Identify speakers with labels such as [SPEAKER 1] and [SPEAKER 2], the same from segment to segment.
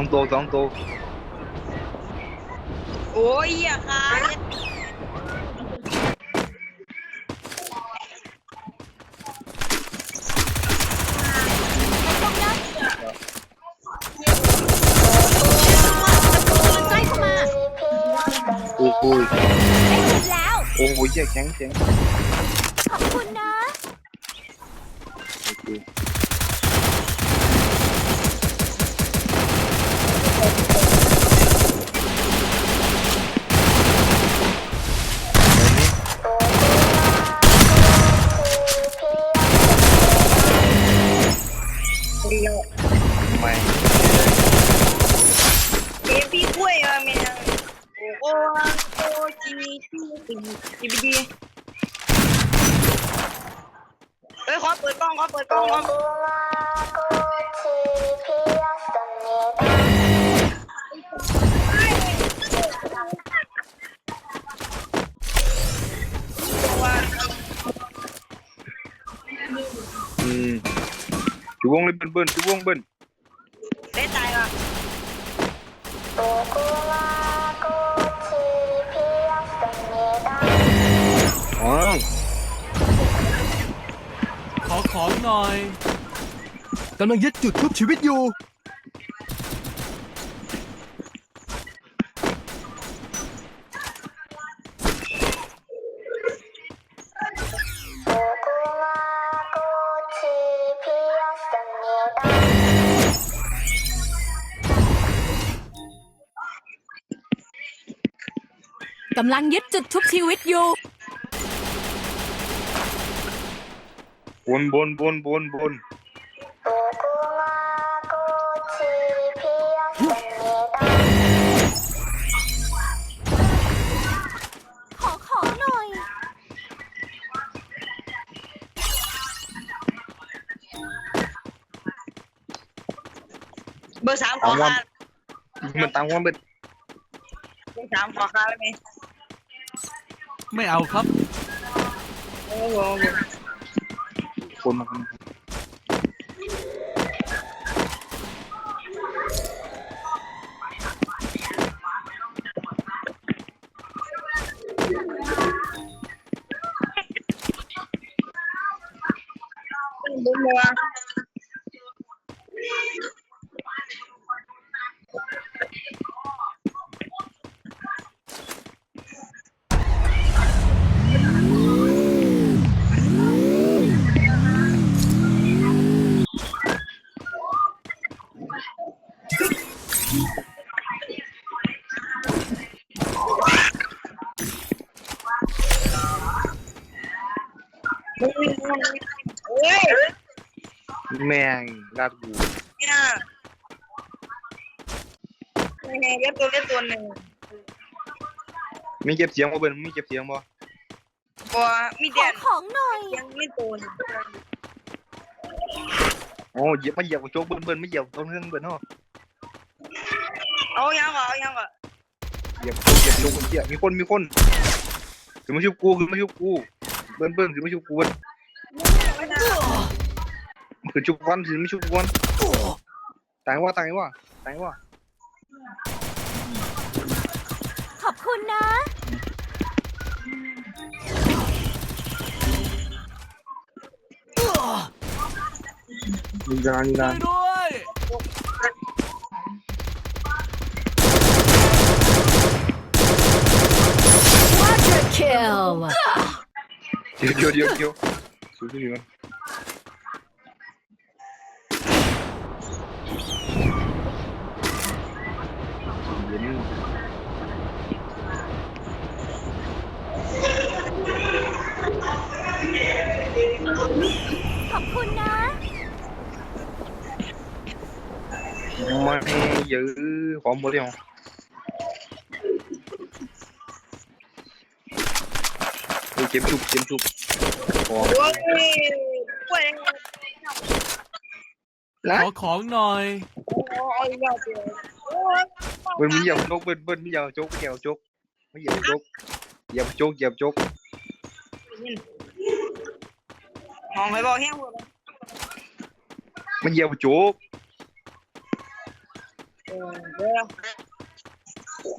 [SPEAKER 1] องตัวสองตัว
[SPEAKER 2] โอ้ยอย่าคาย
[SPEAKER 3] ใกล้เข้ามา
[SPEAKER 1] โอ้โห
[SPEAKER 3] ได้ยินแล้ว
[SPEAKER 1] โอ้โหเหี้ยแข็งแข็ง
[SPEAKER 3] ขอบคุณนะ
[SPEAKER 1] โอเค
[SPEAKER 2] โอจีจีจีจีบีดีเฮ้ยขอเปิดกล้องขอเปิดกล้องขอ
[SPEAKER 1] อืมจุวงเลยเบิ้ลเบิ้ลจุวงเบิ้ล
[SPEAKER 2] ได้ตายว่ะ
[SPEAKER 1] อ
[SPEAKER 4] ของหน่อย
[SPEAKER 5] กำลังยึดจุดทุบชีวิตอยู่
[SPEAKER 3] กำลังยึดจุดทุบชีวิตอยู่
[SPEAKER 1] นบนบนบนบน
[SPEAKER 3] ขอของหน่อย
[SPEAKER 2] เบอร์สามขอคา
[SPEAKER 1] มันตังว่าเบิ้ล
[SPEAKER 2] เบอร์สามขอคาได้ไหม
[SPEAKER 4] ไม่เอาครับ
[SPEAKER 2] โอ้โห
[SPEAKER 1] คนมา
[SPEAKER 2] บุ้มเลย
[SPEAKER 1] แม่งลาดกู
[SPEAKER 2] เนี่ยยังไงเรียกตัวเรียกตัวหนึ่ง
[SPEAKER 1] มีเก็บเสียงบ่เบิ้ลมีเก็บเสียงบ่
[SPEAKER 2] บัวมี
[SPEAKER 3] ข
[SPEAKER 2] เด่
[SPEAKER 3] อนของหน่อย
[SPEAKER 2] ยังไม่ตัวหนึ่ง
[SPEAKER 1] โอ้เหยียบมาเหยียบกับโจ๊กเบิ้ลเบิ้ลไม่เหยียบต้นเรื่องเบิ้ลเนาะ
[SPEAKER 2] เอายังก่อนเอายังก่อน
[SPEAKER 1] เหยียบโจ๊กเหยียบโจ๊กเหยียบมีคนมีคนคือมาชุบกูคือมาชุบกูเบิ้ลเบิ้ลคือมาชุบกูเบิ้ล คือชุบวันคือไม่ชุบวันตายว่าตายว่าตายว่า
[SPEAKER 3] ขอบคุณนะ
[SPEAKER 1] มีงานมีงาน
[SPEAKER 4] ด้วย
[SPEAKER 3] Quadra kill
[SPEAKER 1] เดี๋ยวเดี๋ยวเดี๋ยวเดี๋ยวสู้สู้อยู่เย็ ยียบ
[SPEAKER 2] โจ๊
[SPEAKER 1] กเบิ้ลเบิ้ลไม่เหยียบโจ๊กไม่เหยียบโจ๊กไม่เหยียบโจ๊กเหยียบโจ๊กเหยียบโจ๊ก
[SPEAKER 2] มองไปบอกแห้งหมด
[SPEAKER 1] ไม่เหยียบโจ๊ก
[SPEAKER 2] เออเดี๋ย ว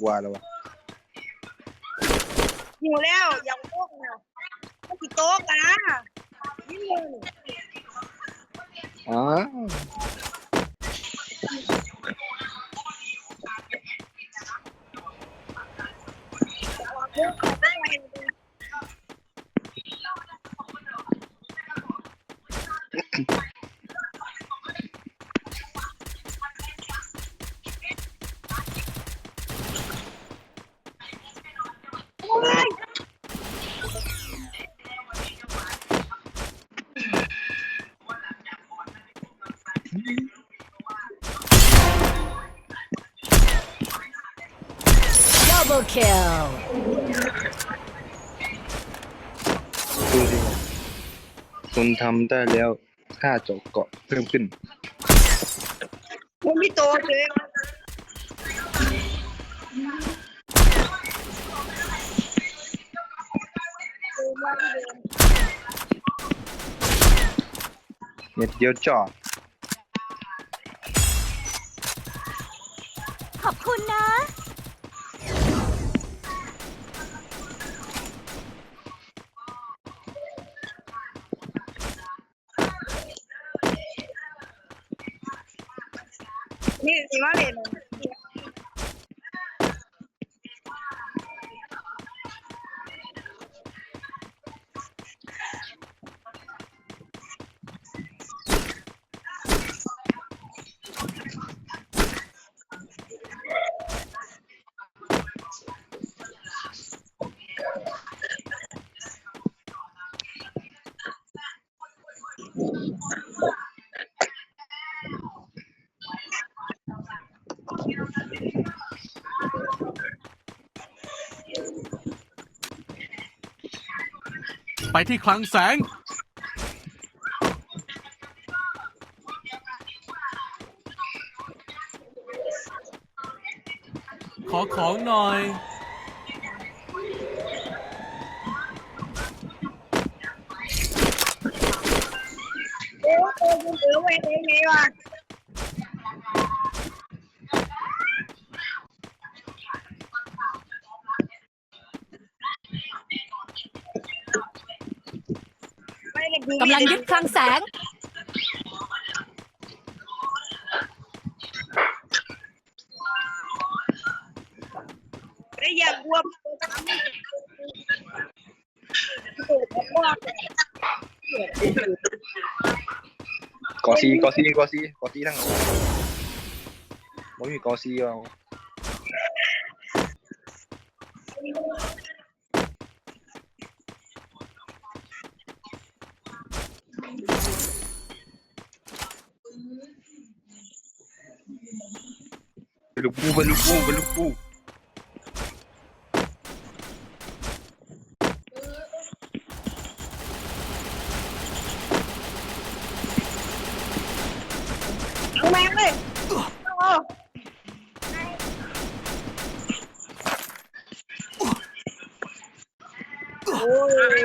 [SPEAKER 1] ว่าแล้ววะ
[SPEAKER 2] หิวแล้วอย่าโต๊ะนะก็ติโต๊ะกันนะยิ่งเลย
[SPEAKER 1] อ๋อ
[SPEAKER 2] เดี๋ยวขอได้
[SPEAKER 3] Double kill.
[SPEAKER 1] ดูสิคุณทำได้แล้วค่าเจาะเกาะเพิ่มขึ้น
[SPEAKER 2] ผมมีโต๊ะเลยโต๊ะมาเดิม
[SPEAKER 1] เม็ดเดียวจอด
[SPEAKER 3] นี่
[SPEAKER 2] สิมา
[SPEAKER 4] ไปที่คลังแสง ขอของหน่อย
[SPEAKER 2] โอ้โหคุณเอ๋ไว้ได้ไงวไม่ได้ดู
[SPEAKER 3] กำลังยึดคลังแสง
[SPEAKER 2] ไม่อยากรวมโอ้โหว่า
[SPEAKER 1] กอซีกอซีกอซีกอซีทั้งบ่มีกอซีเอา เปลูกปูเปลูกปูเปลูกปู
[SPEAKER 2] แม่งเลยโอ้โอ้ย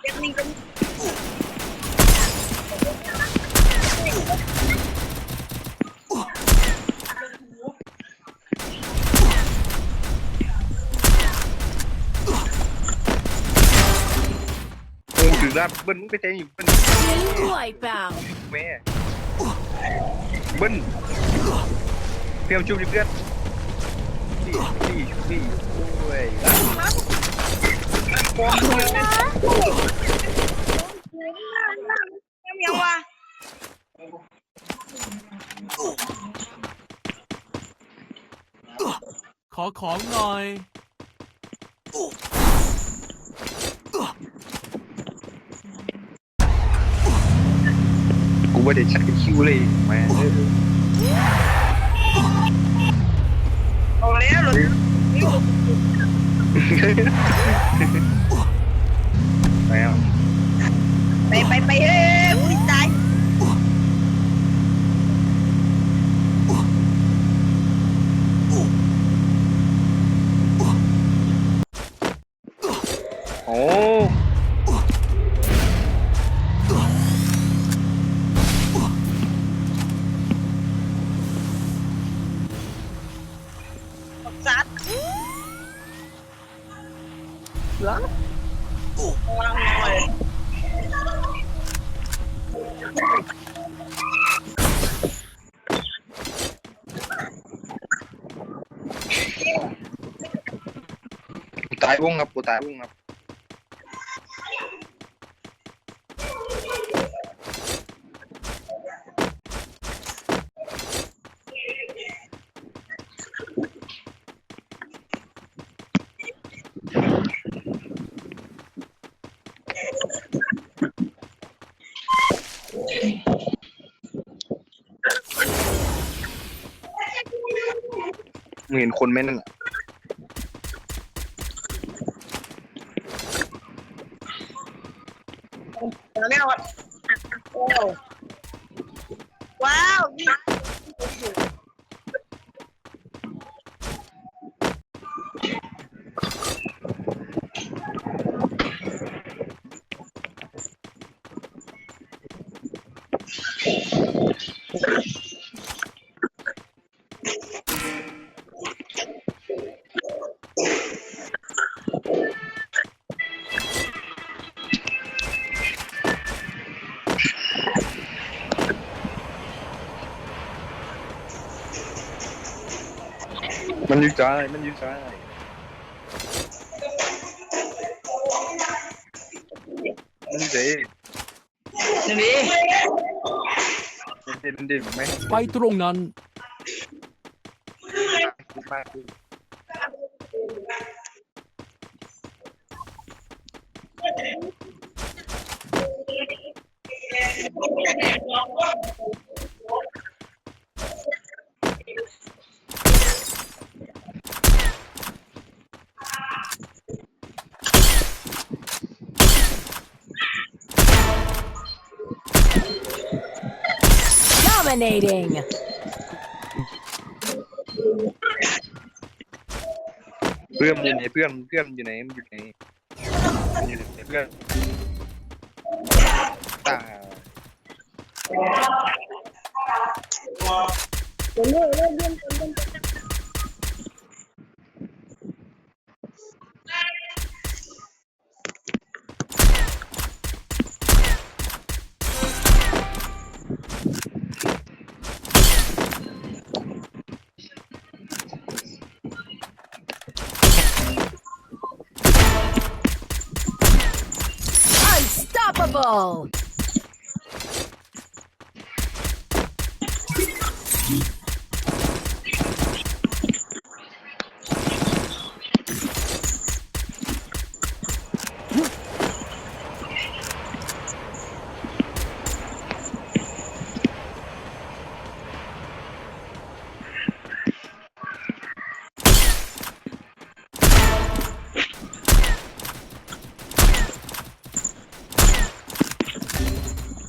[SPEAKER 2] เจ็บนี่ก็
[SPEAKER 1] โอ้ถึงแล้วเบิ้ลมึงไปเตะอยู่เบิ้ล
[SPEAKER 3] Wipeout.
[SPEAKER 1] แม่เบิ้ลเพียมชุบดิเพื่อนนี่นี่นี่โอ้ย
[SPEAKER 2] ยังยังวะ
[SPEAKER 4] ขอของหน่อย
[SPEAKER 1] ไม่ได้ชักคิวเลยแม่
[SPEAKER 2] เอาแล้วหลุด
[SPEAKER 1] แล้ว
[SPEAKER 2] ไปไปไปเฮ้ย
[SPEAKER 1] กูตายวงครับกูตายวงครับ เห็นคนไหมนั่น
[SPEAKER 2] อะ
[SPEAKER 1] มันอยู่ซ้ายมันอยู่ซ้ายมันเจ๋
[SPEAKER 2] นี่ดิ
[SPEAKER 1] มันเด่นมันเด่นไหม
[SPEAKER 5] ไปตรงนั้น
[SPEAKER 1] มากขึ้
[SPEAKER 3] Dominating.
[SPEAKER 1] เพื่อนมันอยู่ไหนเพื่อนเพื่อนมั น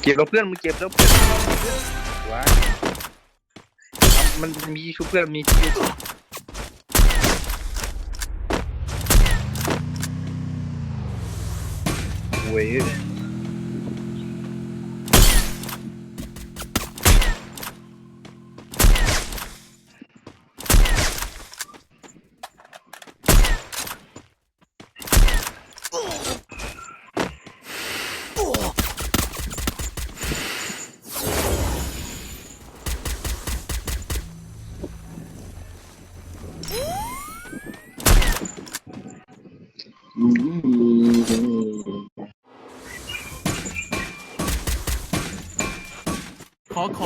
[SPEAKER 1] เก็บแล้วเพื่อนมึงเก็บแล้วเพื่อนว้ายมันมีชุบเพื่อนมีชุบเว้ย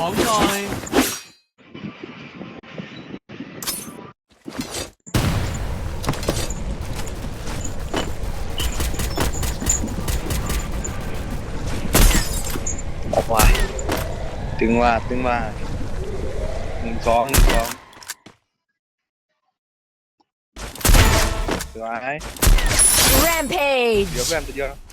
[SPEAKER 4] ขอของหน่อย
[SPEAKER 1] ว้ายตึงว่าตึงว่าหนึ่งสองหนึ่งสองสวย
[SPEAKER 3] Rampage.
[SPEAKER 1] เดี๋ยวเพื่อนตัวเดียว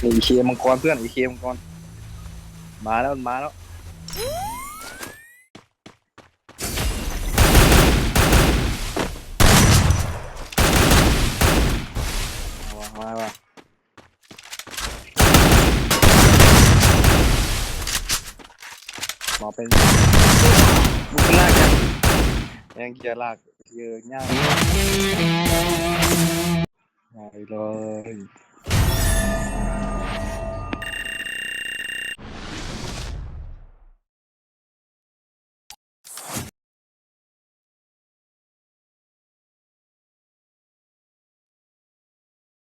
[SPEAKER 1] ไอเคมังกรเพื่อนไอเคมังกรมาแล้วมันมาแล้ว มามามามาเป็นบุกลากกันยังเกียร์ลากเยอะง่ายไปเลย